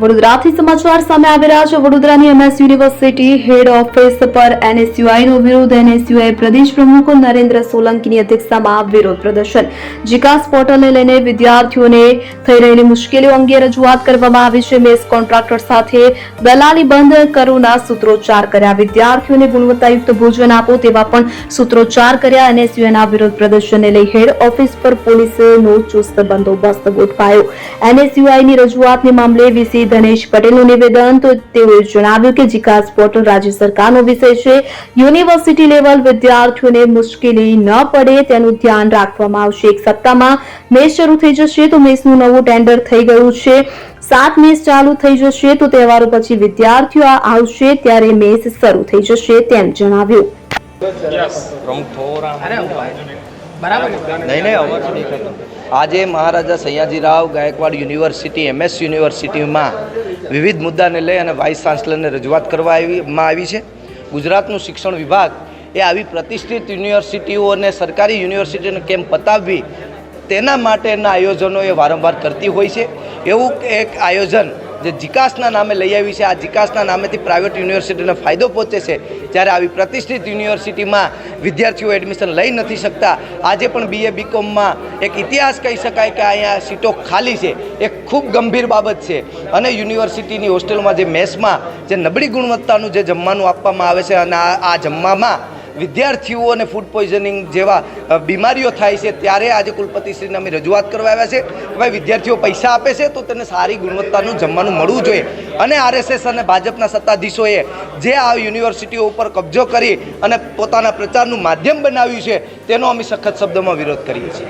વડોદરાથી સમાચાર સામે આવી રહ્યા છે. વડોદરાની એમએસ યુનિવર્સિટી હેડ ઓફિસ પર એનએસયુઆઈ નો વિરોધ. એનએસયુઆઈ પ્રદેશ પ્રમુખ નરેન્દ્ર સોલંકીની અધ્યક્ષતામાં વિરોધ પ્રદર્શન. જીકાસ પોર્ટલને લઈને વિદ્યાર્થીઓને થઈ રહેલી મુશ્કેલીઓ અંગે રજૂઆત કરવામાં આવી છે. મેસ કોન્ટ્રાક્ટર સાથે દલાલી બંધ કરોના સૂત્રોચ્ચાર કર્યા. વિદ્યાર્થીઓને ગુણવત્તાયુક્ત ભોજન આપો તેવા પણ સૂત્રોચ્ચાર કર્યા. એનએસયુઆઈના વિરોધ પ્રદર્શનને લઈ હેડ ઓફિસ પર પોલીસનો ચુસ્ત બંદોબસ્ત ગોઠવાયો. એનએસયુઆઈની રજૂઆતને મામલે વીસી ધનેશ પટેલનું નિવેદન તો તેઓએ જણાવ્યું કે જીકાસ પોર્ટલ રાજ્ય સરકારનો વિષય છે. યુનિવર્સિટી લેવલ વિદ્યાર્થીઓને મુશ્કેલી ન પડે તેનું ધ્યાન રાખવામાં આવશે. એક સપ્તાહમાં મેચ શરૂ થઈ જશે તો મેચનું નવું ટેન્ડર થઈ ગયું છે. સાત મેચ ચાલુ થઈ જશે તો તહેવારો પછી વિદ્યાર્થીઓ આવશે ત્યારે મેચ શરૂ થઈ જશે તેમ જણાવ્યું. બરાબર? નહીં નહીં, અવાજ નહીં થતો. આજે મહારાજા સયાજીરાવ ગાયકવાડ યુનિવર્સિટી, એમએસ યુનિવર્સિટીમાં વિવિધ મુદ્દાને લઈ અને વાઇસ ચાન્સલરને રજૂઆત કરવા આવીમાં આવી છે. ગુજરાતનું શિક્ષણ વિભાગ એ આવી પ્રતિષ્ઠિત યુનિવર્સિટીઓ અને સરકારી યુનિવર્સિટીને કેમ પતાવવી, તેના માટેના આયોજનો એ વારંવાર કરતી હોય છે. એવું એક આયોજન જે જીકાસના નામે લઈ આવી છે. આ જીકાસના નામેથી પ્રાઇવેટ યુનિવર્સિટીને ફાયદો પહોંચે છે જ્યારે આવી પ્રતિષ્ઠિત યુનિવર્સિટીમાં વિદ્યાર્થીઓ એડમિશન લઈ નથી શકતા, આજે પણ બીએ બીકોમમાં એક ઇતિહાસ કહી શકાય કે અહીંયા સીટો ખાલી છે. એ ખૂબ ગંભીર બાબત છે. અને યુનિવર્સિટીની હોસ્ટેલમાં જે મેસમાં જે નબળી ગુણવત્તાનું જે જમવાનું આપવામાં આવે છે અને આ જમવામાં વિદ્યાર્થીઓને ફૂડ પોઈઝનિંગ જેવા બીમારીઓ થાય છે, ત્યારે આજે કુલપતિશ્રીને અમે રજૂઆત કરવા આવ્યા છે. કે ભાઈ વિદ્યાર્થીઓ પૈસા આપે છે, તો તેને સારી ગુણવત્તાનું જમવાનું મળવું જોઈએ. અને આરએસએસ અને ભાજપના સત્તાધીશોએ જે આ યુનિવર્સિટીઓ ઉપર કબજો કરી અને પોતાના પ્રચારનું માધ્યમ બનાવ્યું છે, તેનો અમે સખત શબ્દોમાં વિરોધ કરીએ છીએ.